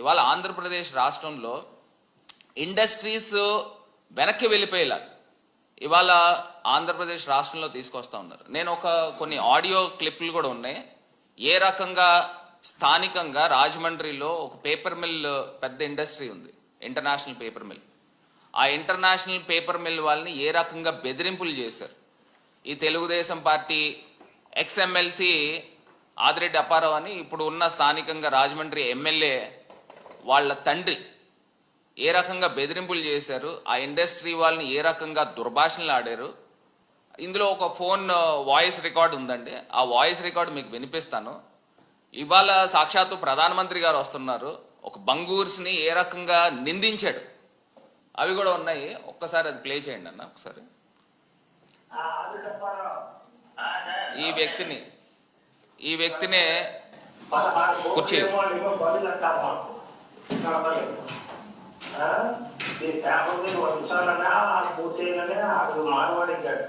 ఇవాళ ఆంధ్రప్రదేశ్ రాష్ట్రంలో ఇండస్ట్రీస్ వెనక్కి వెళ్ళిపోయేలా ఇవాళ ఆంధ్రప్రదేశ్ రాష్ట్రంలో తీసుకొస్తా ఉన్నారు. నేను ఒక కొన్ని ఆడియో క్లిప్లు కూడా ఉన్నాయి. ఏ రకంగా స్థానికంగా రాజమండ్రిలో ఒక పేపర్ మిల్ పెద్ద ఇండస్ట్రీ ఉంది. International paper mill. ఆ ఇంటర్నేషనల్ పేపర్ మిల్ వాళ్ళని ఏ రకంగా బెదిరింపులు చేశారు? ఈ Telugu Desam party ex MLC Adireddy Apparao అని ఇప్పుడు ఉన్న స్థానికంగా రాజమండ్రి ఎమ్మెల్యే వాళ్ళ తండ్రి ఏ రకంగా బెదిరింపులు చేశారు ఆ ఇండస్ట్రీ వాళ్ళని ఏ రకంగా దుర్భాషణలు ఆడారు ఇందులో ఒక ఫోన్ వాయిస్ రికార్డ్ ఉందండి. ఆ వాయిస్ రికార్డు మీకు వినిపిస్తాను. ఇవాళ సాక్షాత్తు ప్రధానమంత్రి గారు వస్తున్నారు. ఒక బంగూర్స్ని ఏ రకంగా నిందించాడు? అవి కూడా ఉన్నాయి. ఒక్కసారి అది ప్లే చేయండి అన్న ఒకసారి. ఈ వ్యక్తిని ఈ వ్యక్తినే కుర్చీ. ఈ పేపర్ వంచాలన్నా పూర్తయిననే అది మానవాడిగాడు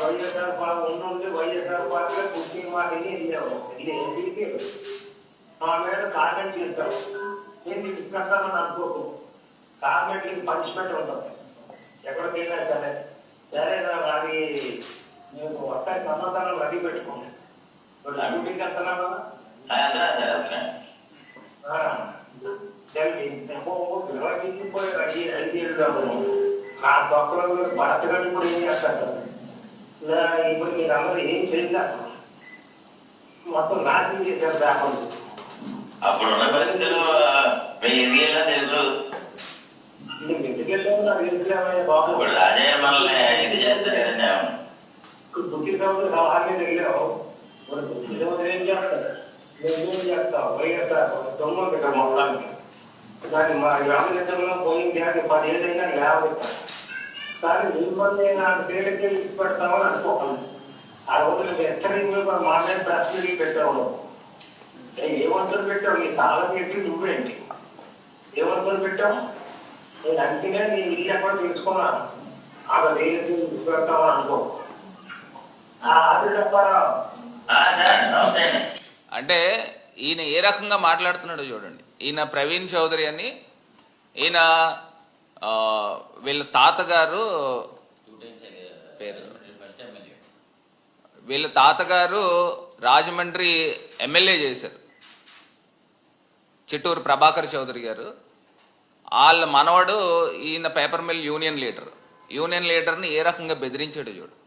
వైఎస్ఆర్ పార్టీ ఉండుండి వైఎస్ఆర్ పార్టీలో కుర్చీ మాటని వెళ్ళావు ఇది ఏంటి మా మీద కామెంట్ చేస్తావు నేను తీసుకెళ్తానని అనుకోకు కామెంట్కి పనిష్మెంట్ ఉంటుంది ఎక్కడికి వెళ్ళా సరే సరే నాకు అది నేను వస్తాయి సమాధానం రెడీ పెట్టుకోండి लागू भी करता ना बाबा हाँ अंदर आ जाए उसमें हाँ चल देखो वो गिरवा की तो कोई अड़ी अड़ी लगा हुआ है हाँ डॉक्टर लोग बात करने को नहीं आता था। ना ये पर ये राम रे ये चल ना मतलब ना दिए जब आप आप बोलना पड़ेगा चलो मैं ये लिए ना देख लो ಬಡಾಜೆ ಮಲ್ಲ ಇದು ಜಾಸ್ತಿ ಕುದುಕಿದ ಹಾಗೆ ತೆಗಿಲೋ నువ్వేం చేస్తావు వైఎస్ఆర్ దొంగ ఇక్కడ మొత్తానికి దాని మా రామచంద్రంలో పోయింది అది పదిహేదైనా యాభై కానీ నీ పని ఇచ్చి పెడతామని అనుకోకండి ఆ రోజులు హెచ్చరిక మా ప్రెస్ మీటింగ్ ఏ ఏమంతలు పెట్టావు నీ తాళ పెట్టి నువ్వేంటి ఏమంతలు పెట్టావు నేను అందుకనే నీ ఇల్లు ఎక్కడ తెలుసుకున్నాను ఆమె వేలు ఇచ్చి అనుకో ఆ అది చెప్పారా ఆ, సార్ నమస్తే అండి అంటే ఈయన ఏ రకంగా మాట్లాడుతున్నాడో చూడండి. ఈయన ప్రవీణ్ చౌదరి అని ఈయన వీళ్ళ తాతగారు పేరు. వీళ్ళ తాతగారు రాజమండ్రి ఎమ్మెల్యే చేశారు. చిట్టూరు ప్రభాకర్ చౌదరి గారు. వాళ్ళ మనవడు ఈయన paper mill union leader. Union లీడర్ని ఏ రకంగా బెదిరించాడు చూడు.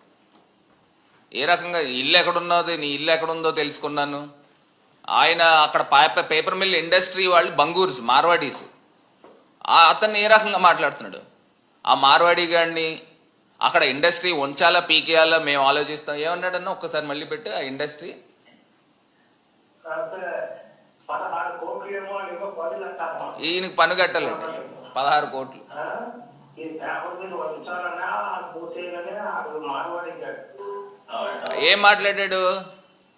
ఏ రకంగా ఇల్లు ఎక్కడున్నది నీ ఇల్లు ఎక్కడుందో తెలుసుకున్నాను. ఆయన అక్కడ పేపర్ మిల్ ఇండస్ట్రీ వాళ్ళు బంగూర్స్ మార్వాడీస్. అతన్ని ఏ రకంగా మాట్లాడుతున్నాడు? ఆ మార్వాడి గాడిని అక్కడ ఇండస్ట్రీ ఉంచాలా పీకేయాలా మేము ఆలోచిస్తాం. ఏమన్నాడన్నా ఒక్కసారి మళ్ళీ పెట్టి ఆ ఇండస్ట్రీ. ఈయనకి పన్ను కట్టాలండి పదహారు కోట్లు. ఏం మాట్లాడాడు?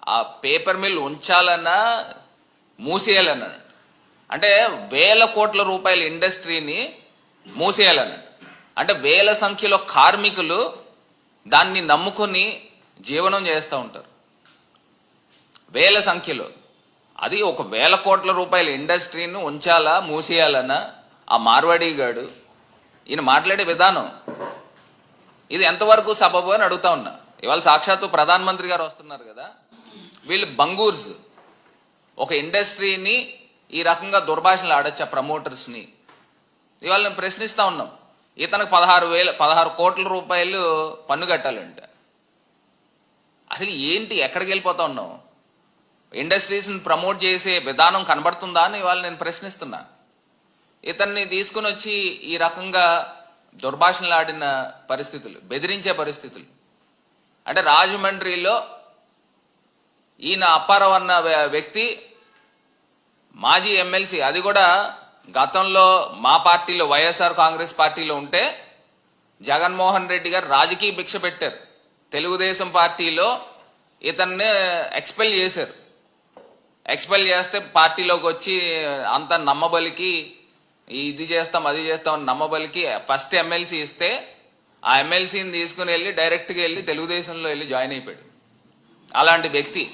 ఆ పేపర్ మిల్ ఉంచాలన్నా మూసేయాలన్నాడు అంటే వేల కోట్ల రూపాయల ఇండస్ట్రీని మూసేయాలన్నాడు అంటే వేల సంఖ్యలో కార్మికులు దాన్ని నమ్ముకొని జీవనం చేస్తూ ఉంటారు. వేల సంఖ్యలో. అది ఒక వేల కోట్ల రూపాయల ఇండస్ట్రీని ఉంచాలా మూసేయాలన్నా? ఆ మార్వాడి గాడు ఈయన మాట్లాడే విధానం. ఇది ఎంతవరకు సబబు అని అడుగుతా ఉన్నా. ఇవాళ సాక్షాత్తు ప్రధానమంత్రి గారు వస్తున్నారు కదా. వీళ్ళు బంగూర్స్. ఒక ఇండస్ట్రీని ఈ రకంగా దుర్భాషణలు ఆడొచ్చు ఆ ప్రమోటర్స్ని? ఇవాళ నేను ప్రశ్నిస్తూ ఉన్నాం. ఇతనికి పదహారు వేల పదహారు కోట్ల రూపాయలు పన్ను కట్టాలంట. అసలు ఏంటి? ఎక్కడికి వెళ్ళిపోతా ఉన్నాం? ఇండస్ట్రీస్ని ప్రమోట్ చేసే విధానం కనబడుతుందా అని ఇవాళ నేను ప్రశ్నిస్తున్నా. ఇతన్ని తీసుకుని వచ్చి ఈ రకంగా దుర్భాషణలాడిన పరిస్థితులు బెదిరించే పరిస్థితులు. అంటే రాజమండ్రిలో ఈయన అప్పారావు అన్న వ్య- వ్యక్తి మాజీ ఎమ్మెల్సీ అది కూడా గతంలో మా పార్టీలో వైఎస్ఆర్ కాంగ్రెస్ పార్టీలో ఉంటే జగన్మోహన్ రెడ్డి గారు రాజకీయ భిక్ష పెట్టారు. తెలుగుదేశం పార్టీలో ఇతన్ని ఎక్స్పెల్ చేశారు. ఎక్స్పెల్ చేస్తే పార్టీలోకి వచ్చి అంత నమ్మబలికి ఇది చేస్తాం అది చేస్తాం అని నమ్మబలికి ఫస్ట్ ఎమ్మెల్సీ ఇస్తే ఆ ఎమ్మెల్సీని తీసుకుని వెళ్ళి డైరెక్ట్గా వెళ్ళి తెలుగుదేశంలో వెళ్ళి జాయిన్ అయిపోయాడు. అలాంటి వ్యక్తి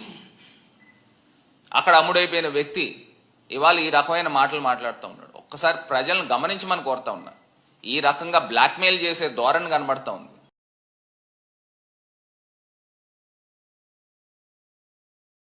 అక్కడ అమ్ముడైపోయిన వ్యక్తి ఇవాళ ఈ రకమైన మాటలు మాట్లాడుతూ ఉన్నాడు. ఒక్కసారి ప్రజలను గమనించమని కోరుతా ఉన్నా. ఈ రకంగా బ్లాక్మెయిల్ చేసే ధోరణి కనబడతా ఉంది.